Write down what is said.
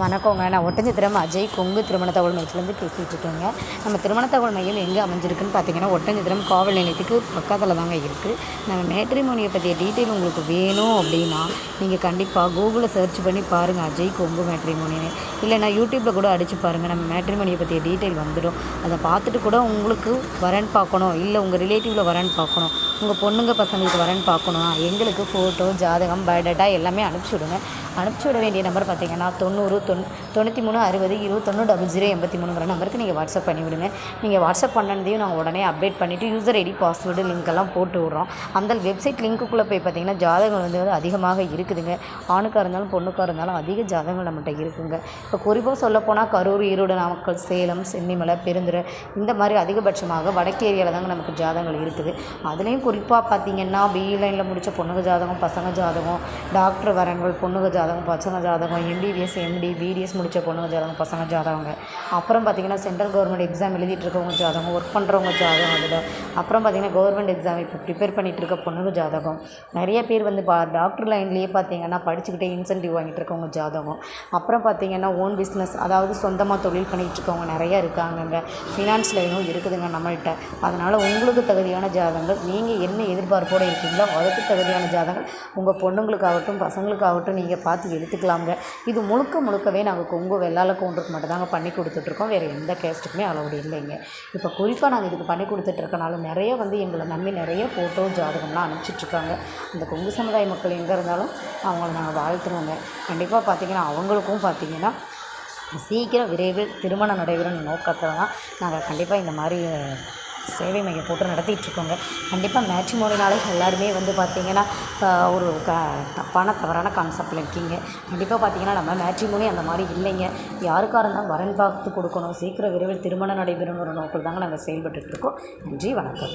வணக்கங்க. நான் ஒட்டஞ்சத்திரம் அஜய் கொங்கு திருமண தகவல் மையத்துலேருந்து பேசிகிட்டு இருக்கேங்க. நம்ம திருமண தகவல் மையம் எங்கே அமைஞ்சிருக்குன்னு பார்த்தீங்கன்னா ஒட்டஞ்சத்திரம் காவல் நிலையத்துக்கு பக்கத்தில் தாங்க இருக்குது நம்ம மேட்ரிமோனியை பற்றிய டீட்டெயில் உங்களுக்கு வேணும் அப்படின்னா நீங்கள் கண்டிப்பாக கூகுளில் சர்ச் பண்ணி பாருங்கள் அஜய் கொங்கு மேட்ரிமோனின்னு. இல்லைனா யூடியூப்பில் கூட அடித்து பாருங்கள் நம்ம மேட்ரிமோனியை பற்றிய டீட்டெயில் வந்துடும் அதை பார்த்துட்டு கூட உங்களுக்கு வரன் பார்க்கணும் இல்லை உங்கள் ரிலேட்டிவில் வரன் பார்க்கணும் உங்கள் பொண்ணுங்க பசங்களுக்கு வரன் பார்க்கணும் எங்களுக்கு ஃபோட்டோ ஜாதகம் பயோடேட்டா எல்லாமே அனுப்பிச்சி விடுங்க. அனுப்பிச்சி விட வேண்டிய நம்பர் பார்த்தீங்கன்னா தொண்ணூறு தொண் தொண்ணூற்றி மூணு அறுபது இருபத்தொன்று டபுள் ஜீரோ எண்பத்தி மூணுங்கிற நம்பருக்கு நீங்கள் வாட்ஸ்அப் பண்ணிவிடுங்க. நீங்கள் வாட்ஸ்அப் பண்ணதையும் நாங்கள் உடனே அப்டேட் பண்ணிவிட்டு யூசர் ஐடி பாஸ்வேர்டு லிங்க்கெல்லாம் போட்டு விட்றோம். அந்த வெப்சைட் லிங்க்குள்ளே போய் பார்த்தீங்கன்னா ஜாதகங்கள் வந்து வந்து அதிகமாக இருக்குதுங்க. ஆணுக்காக இருந்தாலும் பொண்ணுக்காக இருந்தாலும் அதிக ஜாதகங்கள் நம்மகிட்ட இருக்குங்க. இப்போ குறிப்பாக சொல்லப்போனால் கரூர் ஈரோடு நாமக்கல் சேலம் சென்னிமலை பெருந்துறை இந்த மாதிரி அதிகபட்சமாக வடக்கு ஏரியாவில் தாங்க நமக்கு ஜாதகங்கள் இருக்குது. அதுலேயும் குறிப்பாக பார்த்தீங்கன்னா பிஇ லைனில் முடித்த பொண்ணுங்க ஜாதகம் பசங்க ஜாதகம் டாக்டர் வரன்கள் பொண்ணுங்க ஜாதகம் பசங்க ஜாதகம் எம்பிபிஎஸ் எம்டி பிடிஎஸ் முடித்த பொண்ணுங்க ஜாதகம் பசங்க ஜாதகங்க. அப்புறம் பார்த்தீங்கன்னா சென்ட்ரல் கவர்மெண்ட் எக்ஸாம் எழுதிட்டு இருக்கவங்க ஜாதகம் ஒர்க் பண்ணுறவங்க ஜாதகம் அதில் அப்புறம் பார்த்தீங்கன்னா கவர்மெண்ட் எக்ஸாம் இப்போ ப்ரிப்பேர் பண்ணிட்டு இருக்க பொண்ணுங்க ஜாதகம். நிறைய பேர் வந்து பா டாக்டர் லைன்லேயே பார்த்தீங்கன்னா படிச்சுக்கிட்டே இன்சென்டிவ் வாங்கிட்டு இருக்கவங்க ஜாதகம். அப்புறம் பார்த்திங்கன்னா ஓன் பிஸ்னஸ் அதாவது சொந்தமாக தொழில் பண்ணிகிட்டு இருக்கவங்க நிறையா இருக்காங்கங்க. ஃபினான்ஸ் லைனும் இருக்குதுங்க நம்மள்கிட்ட அதனால் உங்களுக்கு தகுதியான ஜாதகங்கள் நீங்கள் என்ன எதிர்பார்ப்போடு இருக்கீங்களோ அதுக்கு தகுதியான ஜாதகங்கள் உங்கள் பொண்ணுங்களுக்காகட்டும் பசங்களுக்காகட்டும் நீங்கள் பார்த்து எடுத்துக்கலாங்க இது முழுக்க முழுக்கவே நாங்கள் கொங்கு வெள்ளால கவுண்டருக்கு மட்டும் தாங்க பண்ணி கொடுத்துட்ருக்கோம். வேறு எந்த கேஸ்ட்டுக்குமே அலௌடு இல்லைங்க. இப்போ குறிப்பாக நாங்கள் இதுக்கு பண்ணி கொடுத்துட்ருக்கனாலும் நிறைய வந்து எங்களை நம்பி நிறைய ஃபோட்டோ ஜாதகம்லாம் அனுப்பிச்சிட்ருக்காங்க. அந்த கொங்கு சமுதாய மக்கள் எங்கே இருந்தாலும் அவங்கள நாங்கள் வாழ்த்துருவோங்க கண்டிப்பாக பார்த்தீங்கன்னா அவங்களுக்கும் பார்த்திங்கன்னா சீக்கிரம் விரைவில் திருமணம் நடைபெறும் நோக்கத்தில் தான் நாங்கள் கண்டிப்பாக இந்த மாதிரி சேவை மையம் போட்டு நடத்திட்டு இருக்கோங்க கண்டிப்பாக மேட்ரிமோனினாலே எல்லாருமே வந்து பார்த்திங்கன்னா ஒரு க தப்பான தவறான கான்செப்டில் இருக்கீங்க. கண்டிப்பாக பார்த்தீங்கன்னா நம்ம மேட்ரிமோனி அந்த மாதிரி இல்லைங்க. யாருக்காக இருந்தாலும் வரன் பார்த்து கொடுக்கணும். சீக்கிரம் விரைவில் திருமணம் நடைபெறும் ஒரு நோக்கில் தாங்க நாங்கள் செயல்பட்டுருக்கோம் இருக்கோம் நன்றி வணக்கம்.